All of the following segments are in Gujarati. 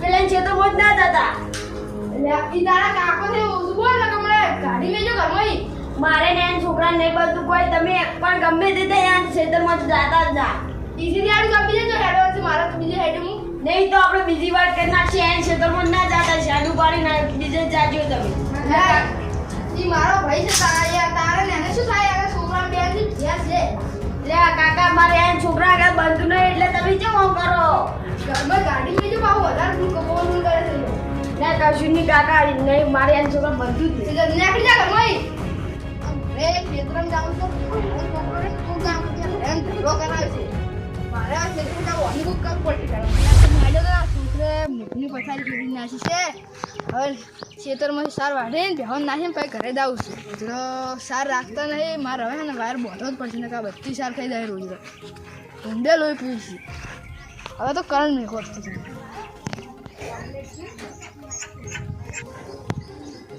પેલા પેલા ખેતરમાં જ ના અલ્યા ઈ તારા કાકો છે ઓછું બોલ ને કમળે ગાડી મેજો ઘરમાં. મારે ને છોકરા નહીં બધું કોઈ તમે પણ ગમે તે યાર ખેતરમાં તો જાતા જ ના. ઈઝીલી આડું કાપી દેજો હેડો છે મારા બીજી હેડે હું. નહીં તો આપણે બીજી વાર કરી નાખીએ એન ખેતરમાં જ ના જાતા શાડું પાડી ના બીજે જાજો તમે. ઈ મારો ભાઈ છે તારા યાર તારે ને એને શું થાય? આગળ છોકરા બેનની ભેંસ છે લે કાકા મારે એના છોકરા આગળ બનતું નહીં એટલે તમે કેમ કરો? ઘરમાં ગાડી મેજો પાછું વધારે કપોળ કરે છે ઈ. કશું નહીં કાકા નહીં મારે એના છોકરા બધું જ નહીં નીકળી જા ઘરમાં. રે ખેતરમાં જાઉં તો મારો છોકરો રે તું ગામ ત્યાં એમ ધીરો કરાવે છે. મારે આ ખેતરમાં જાઉં આની કામ તો આ છોકરે મુખની પથારી ફેરવી નાખી છે. હવે ખેતરમાંથી સાર વાઢે ને બેહન નાખીને પછી ઘરે દાવું છું. રોજરો સાર રાખતા નહીં મારે હવે ને વાયર બોધવો જ પડશે ને કાં બધી સાર ખાઈ જાય રોજરો ઊંડે લોહી પીવું છે. હવે તો કરંટ નહીં ખોટતું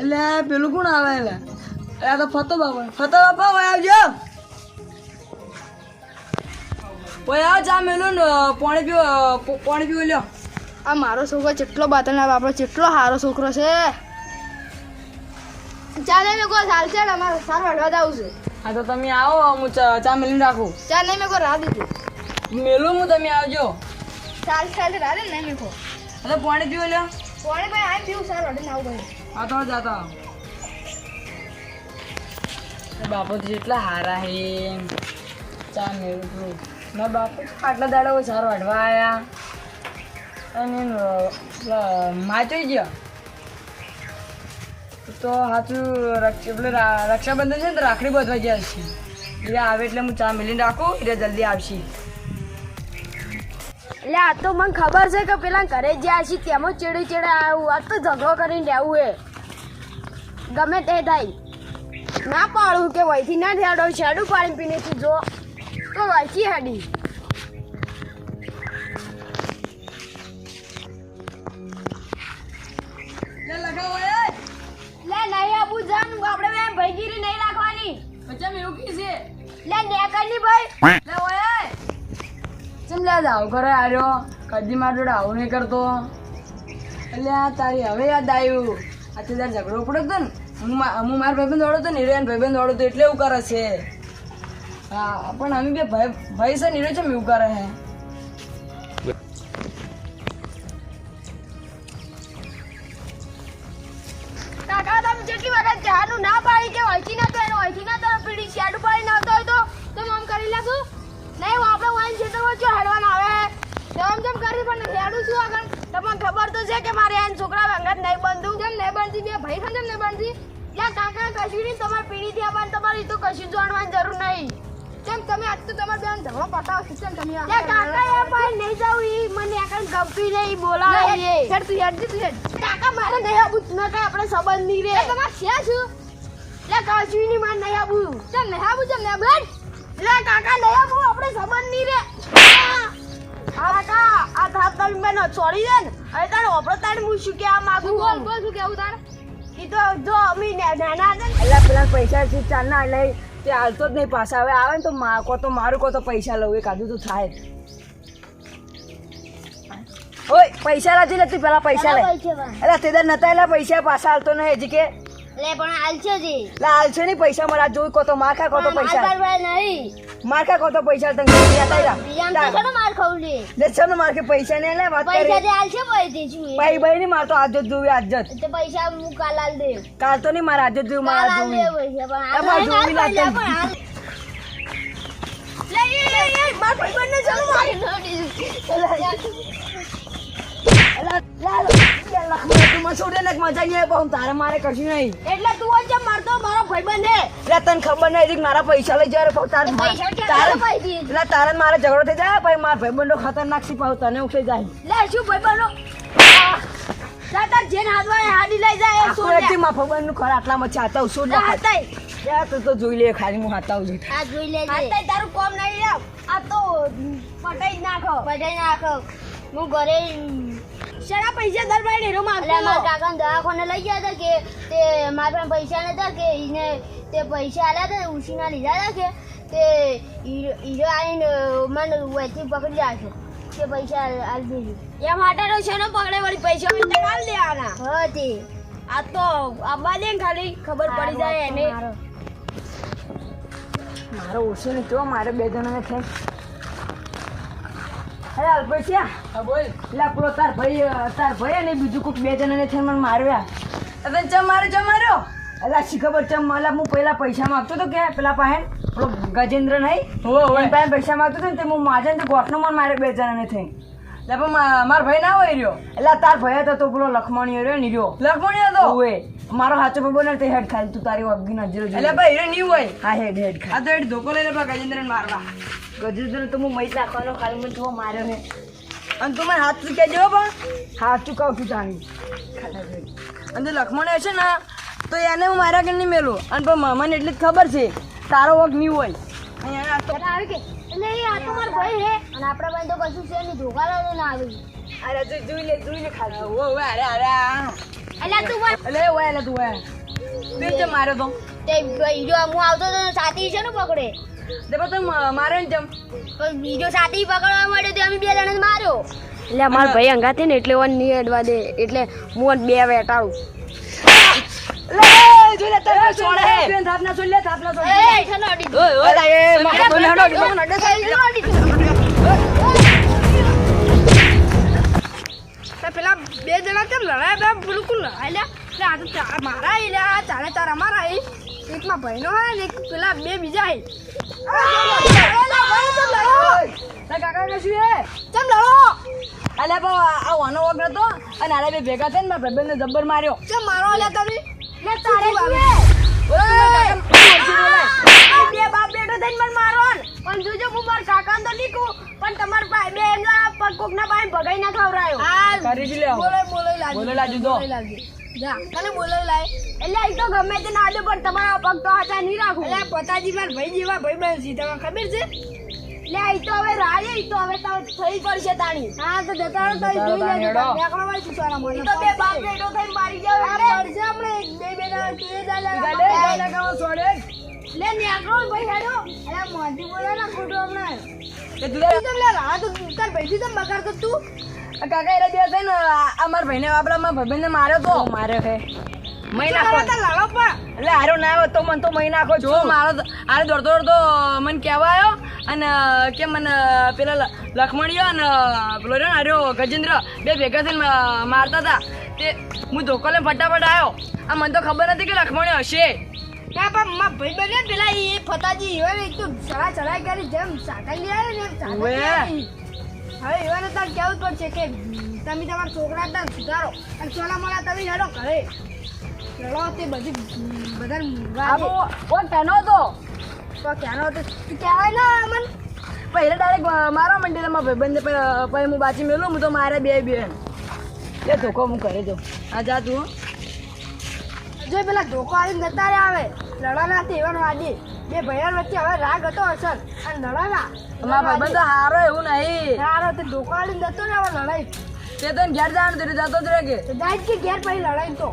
એટલે પેલું કોણ આવે એટલે? આ તો ફતો બાપા ફતો બાપા ઓય આવજો. ભાઈ આવ ચા મેલું ને પાણી પીવો પાણી પીવો લ્યો. આ મારો છોકરો કેટલો બાતલના બાપડો કેટલો સારો છોકરો છે. ચાલે મેં કોઈ ચાલશે છે અમારે સારું હડવા જાવું છે. હા તો તમે આવો હું ચા ચા મેલીને રાખું. ચાલ નહીં મેં કોઈ રાહ દીધું મેલું હું તમે આવજો. ચાલ ચાલ રાહ ને નહીં મેં કો એટલે પાણી પીવો લ્યો. પાણી ભાઈ આમ પીવું સારું અડે આવું ભાઈ હા તો જાતા બાપુજી એ બાપો તો જેટલા હારા હે. ચા છું. મારા બાપુ આટલા દાડા સારું અડવા આયા. અને માચી પેલા ગયો. તો સાચું રક્ષ એટલે રા- રક્ષાબંધન છે ને રાખડી બાંધવા ગયા છે એ આવે એટલે હું ચા મેલીને રાખું એટલે જલ્દી આવશે. એટલે આ તો મને ખબર છે કે પેલા ઘરે જ્યાં છે તેમાં ચેડે ચેડે આવું આ તો ઝઘડો કરીને રહેવું એ ગમે તે થાય. ના પાડું કે વહીથી ના થયાડો શેડું પાણી પીને છું જો. તો વહીથી હાડી. નહીં આબુ જાન આપણે બે નહીં રાખવાની. બચ્ચા એવું કી છે લે નેકરની ભાઈ. લે ઓય ચમ લે આવ ઘરે આવ્યો કદી માર જોડે આવું નહીં કરતો. એટલે આ તારી હવે યાદ આવ્યું. આજે તારે ઝઘડો પડ્યો હતો ને. હું હું મારા ભાઈબંધ દોડો હતો ને, હિરેન ભાઈબંધ દોડો હતો, એટલે એવું કરે છે. હા, પણ અમે બે ભાઈ ભાઈ છે નીરો ચમ એવું કરે છે? કાકા, તમે જેટલી વખત ચાનું ના પાડી કે વહીથી ના તો એને વહીથી ના તો પીડી શેડ પાડી નાખતો હોય તો તો આમ કરી લાગું નહીં આપણે વાઈન ખેતરમાં જો હેડવાના આવે તેમ જેમ કરી પણ હેડું છું આગળ? તમને ખબર તો છે કે મારે એને છોકરા અંગત નહીં બંધું જેમ નહીં બનતી બે ભાઈ ખાન જેમ નહીં બનતી. ત્યાં કાકા કશું નહીં તમારે પીડી થી આવવાનું તમારે તો કશું જાણવાની જરૂર નહીં. કેમ તમે આજ તો તમારે બેન પતાવો છો કેમ તમે કાકા એ પણ નહીં જાવ ઈ મને આગળ ગમતી નહીં બોલાવે એ હેડ તું હેડ તું હેડ. કાકા મારે નહીં આવું ન કે આપણે સંબંધ નહીં રે તમારે છે? શું લે કશું નહીં મારે નહીં આવું. કેમ નહીં આવું કેમ નહીં બેન લે કાકા લે આવું આપણે સંબંધની રે. આ કાકા આ થાપ તમે મને છોડી દે ને. હવે તારે ઓપરો તારે હું શું કહેવા માંગુ બોલ બોલ શું કેવું તારે? ઈ તો જો અમે નાના હતા એટલે પેલા પૈસા છે ચાલ ના લઈ તે હાલતો જ નહીં પાછા. હવે આવે ને તો મા કો તો મારું કો તો પૈસા લઉં એ કાઢું તો થાય. ઓય પૈસા નથી લેતી પેલા પૈસા લે. એટલે તે નતા એટલે પૈસા પાછા હાલતો નહીં હજી કે. લે પણ હાલ જી. લા હાલશે નહીં પૈસા મારા જોઈ કોતો કોતો પૈસા. તો નહીં. માર કોતો પૈસા તને ઘરે લેતા આવ્યા. બીજાને તો માર ખવલી લે ચાલ ને માર કે પૈસા ને લે વાત પૈસા દે જે ભાઈ દે છું ભાઈ ભાઈ ની માર તો આજ જ જોવી આજ જ. તે પૈસા હું કાલ આલ દે. કાલ તો નહીં મારે આજ જ જોવી મારે જોવી પૈસા પણ આ જોવી હાલ લાગે. પૈસા લે, મારા ભાઈબંધને ચાલો મારી. એલા, લા, લા, તું છોડે ને મજા નહીં પણ તારે મારે કશું નહીં. એટલે તું હોય જેમ મારતો મારો ભાઈબંધ હે એટલે તને ખબર નહીં મારા પૈસા લઈ જાય પણ તાર તારે? એટલે તારે ને મારે ઝઘડો થઈ જાય પછી મારા ભાઈબંધો ખતરનાક સી પાવ તને ઉઠી જાય. લે શું ભાઈબંધો તાર જેને હાથમાં એ હાડી લઈ જાય લે? એકથી મારા ભાઈબંધનું ખરા આટલામાં ચાતા શું લે, હાથાઈ. યાર તું તો જોઈ લે ખાલી હું છું. આ જોઈ લેજે. હાથાઈ તારું કોમ નહીં લે. આ તો પટાઈ જ નાખો. પટાઈ નાખો. હું ઘરે શેના પૈસા દર ભાઈ નેરો માંગતો મારા કાકા દવાખાને લઈ ગયા હતા કે તે મારા પાસે પૈસા નતા કે એને તે પૈસા આલ્યા હતા ઉછીના લીધા હતા કે તે હીરો આવીને મને વચ્ચે પકડી રાખજો કે પૈસા આલ દેજો. એ માટે તો છે ને પકડે? વળી પૈસા મેં તો દેવાના હા તે. આ તો આબા દે ખાલી ખબર પડી જાય એને. મારો. મારો ઓછો ને તો મારે બે જણાને થઈ અરે અલ્પેશ હા બોલ. પેલો તાર ભાઈ તાર ભાઈ અને બીજું કોઈક બે જણાને થઈને મને માર્યા અરે ચમ મારે ચમ માર્યો? અરે શી ખબર ચમ અલા હું પહેલા પૈસા માંગતો હતો કે પેલા પાસે પેલો ગજેન્દ્ર નહીં પાસે પૈસા માંગતો હતો ને તે હું માજે ને ગોઠનો મને મારે બે જણાને થઈ એટલે પણ મારો ભાઈ ના હોય રહ્યો? એટલે તાર ભાઈ હતો તો પેલો લખમણી રહ્યો ને રહ્યો લખમણી હતો? હોય મારો હાચો બબો ને તે હેડ ખાલી તું તારી વગી નજરો એટલે ભાઈ હીરો નહીં હોય? હા હેડ હેડ ખા તો હેડ ધોકો લઈને પેલા ગજેન્દ્રને મારવા. ગજેન્દ્ર તો હું મૈત નાખવાનો ખાલી મને તો માર્યો હે. અને તું મને હાથ કહેજો પણ? હાથ કહું છું તારી અને લખમણ હશે ને તો એને હું મારા ઘર નહીં મેલું. અને પણ મામાને એટલી જ ખબર છે તારો વગ નહીં હોય. આવી કે? એટલે આ તો મારો ભાઈ હે. અને આપણા ભાઈ તો કશું છે નહીં ધોકા લાવીને ના આવી. અરે તું જોઈ લે જોઈ લે ખાલી. ઓ ઓ અરે અરે. એટલે તું અલે ઓય અલે તું ઓય તું જે માર્યો તો. હું આવતો તો સાથી છે ને પકડે. તે પછી મારે ને જમ પણ બીજો સાથી પકડવા મળ્યો તે અમે બે જણાને માર્યો એટલે મારા ભાઈ અંગાતે ને એટલે ઓન નહીં અડવા દે એટલે હું બે વેટાડું તારે મારા પેલા બે જણા કેમ લડાય બે બિલકુલ લડાય મારા અમારા ઈ એકમાં ભાઈનો હોય ને પેલા બે બીજા હે અલે બા આ વાનો વગ નતો અને આલે બે ભેગા થઈને મારા ભાઈબંધને જબ્બર માર્યો કે મારો લે તમે લે તારે શું હે? બે બાપ બેટો થઈને મને મારો પણ જોજો હું મારા કાકાને તો નીકું પણ તમારા ભાઈ બે જણા પગ કોકના પાસે ભગાઈ ના કરી લે બોલે બોલે લાજી બોલે લાજી દો. જા. તને લાય. એટલે તો ગમે તે ના દે પણ તમારા પગ તો હાચા નહીં રાખું. એટલે આ પતાજી માર ભાઈ જેવા ભાઈ બહેન છે તમને ખબર છે? એટલે એ તો હવે રાજે તો હવે તો થઈ પડશે તાણી. હા તો જતા તો જોઈ લેજો નેકળો વાળી સુસાના બોલે તો બે બાપ બેટો થઈ મારી જાવ અરે પડશે આપણે એક બે બે ના તું એ જા લે લે લે છોડે. લે ભાઈ હેડો. અરે મોટી બોલે ના ખોટું હમણાં. એ તું તું લે હા તો તાર ભાઈથી તમ બગાડતો તું કાકા એરા બે થઈને આ મારા ભાઈને આપણા મારા માર્યો તો. માર્યો હે. મહી નાખો. પણ. એટલે હારો ના આવ્યો તો મન તો મહી નાખો. જો. મારો તો- હારે દોડતો દોડતો મને કહેવા આવ્યો અને કે મને પેલા લ- લખમણીયો અને પેલો રહ્યો હાર્યો ગજેન્દ્ર બે ભેગા થઈને મારતા હતા. તે હું ધોકો લઈને ફટાફટ આવ્યો આ મને તો ખબર નથી કે લખમણીઓ હશે. ના પણ માં ભાઈ બને પેલા એ ફતાજી ઈવન એક તો ચડાઈ કરી જેમ સાકલ આવે ને સાકલ આવી. હવે ઈવન તાર કેવું પડશે કે તમે તમારા છોકરા તાર સુધારો. અને સોના મોલા તમે હેડો ઘરે. તે બધી બધા આ બહુ કોણ તેનો હતો? તો ક્યાંનો તો તું કહેવાય ના મન પહેલા ડાયરેક્ટ મારો માંડી મારા ભાઈબંધને પછી હું બાચી મેલું હું તો મારે બે બેન. એ ધોકો હું કરી દઉં હા જા તું હો. જો પેલા ધોકો આવીને જતા રહ્યા આવે લડાના તેવન વાડી બે ભાઈઓ વચ્ચે હવે રાગ હતો અસર. અને લડાના મારા ભાઈબંધ તો હારો એવું નહીં. હારો તે ધોકો આવીને જતો ને હવે લડાઈ તે તો ઘેર જવાનું તેરી જતો જ રહે કે જાય કે ઘેર પછી લડાઈ તો.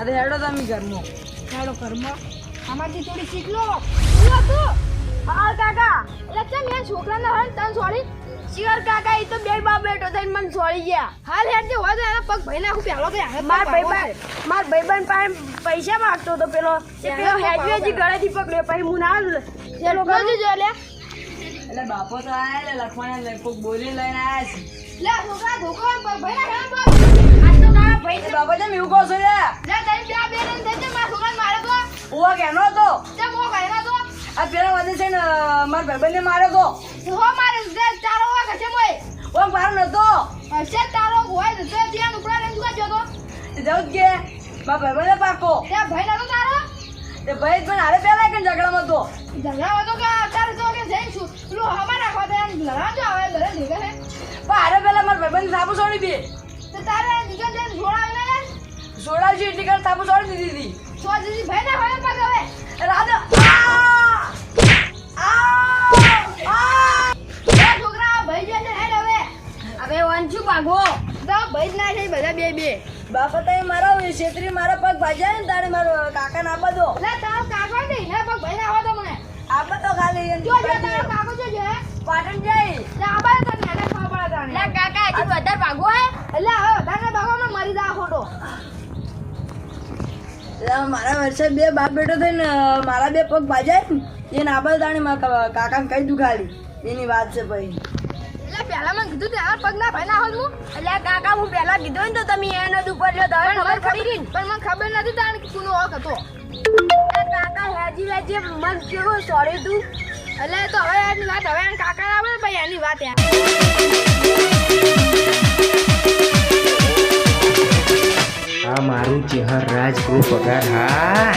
અરે હેડો તમે ઘરનું. હેડો ઘરમાં. આમાંથી થોડી શીખ લો. તું હા કાકા. એટલે એ છોકરાને હવે તને છોડી શિવર કાકા એ તો બે બાપ બેઠો થઈને મને છોડી ગયા. હાલ હેડ જે હોય તો એના પગ ભાઈ નાખું પેલો કે હાલે માર ભાઈબંધ માર ભાઈબંધ પાસે પૈસા માંગતો હતો પેલો. પેલો હેડવેજી ગળેથી પકડ્યો પછી હું ના પેલો ગયો જો લે? એટલે બાપો તો આયા એટલે લખવાના કોઈક બોલી લઈને આયા છે. લે છોકરા ધોકો ભાઈ ના હેડ પગ આ તો કાકા ભાઈ બાપા જેમ એવું કહો છો લે. લે તઈ બે બે ને મારા છોકરાને મારે તો. ઓવા કેનો હતો? તે મો ભાઈ તો આ પેલા વધે છે ને મારા ભાઈબંધને માર્યો તો હો મારે દે તારો વા કશે મોય. ઓમ મારો નતો હશે તારો હોય તો તે ઉપડા ને સુકા જતો તે. જવું કે બા ભાઈ ભાઈબંધને પાકો. તે ભાઈ ના તારો. તે ભાઈ પણ હારે પેલા કે ઝઘડામાં તો ઝઘડા હોય તો કે તારે તો કે જઈ છું. પેલું હમા નાખવા દે લડા જો આવે ઘરે નીકળે હે. પણ હારે પેલા મારા ભાઈબંધ સાબુ છોડી દે. તો તારે દીકરા જઈને છોડાવી ને કર સાબુ છોડી દીધી હતી. દીદી ભાઈ ના હોય પગ હવે. રાધે હવે વાંચું ભાગો. તો ભાઈ જ ના છે બધા બે બે. બાપા એ મારા છેતરી મારા પગ ભાજ્યા ને તારે મારો કાકા ના આપવા દો. તારો કાકા નહીં લે પગ ભાઈ આવવા દો મને. આપણે તો ખાલી જો જો તારો કાકો જો જે. પાટણ જાય. લે આબા તો ને લે ખાવા લે કાકા હજી વધારે ભાગો હે. એટલે હવે વધારે ભાગો ને મરી જા ખોટો. મારા વર્ષે બે બાપ બેટો થઈને મારા બે પગ ભાજાય ને એ નાબલ મારા કાકાને કહી દું ખાલી. એની વાત છે ભાઈ. એટલે પહેલા મને કીધું તે પગ ના ભાઈ ના હોત હું. એટલે કાકા હું પહેલા કીધું ને તો તમે એનો દુપર લ્યો તો હવે ખબર પડી ગઈ પણ મને ખબર નથી તાણ કે કુનો હક હતો. એ કાકા હેજી વેજી મન કેવો સોરી તું. એટલે તો હવે એની વાત હવે એના કાકા આવે ને ભાઈ એની વાત યાર આ મારું ચેહર રાજ ગૃહ પગાર. હા.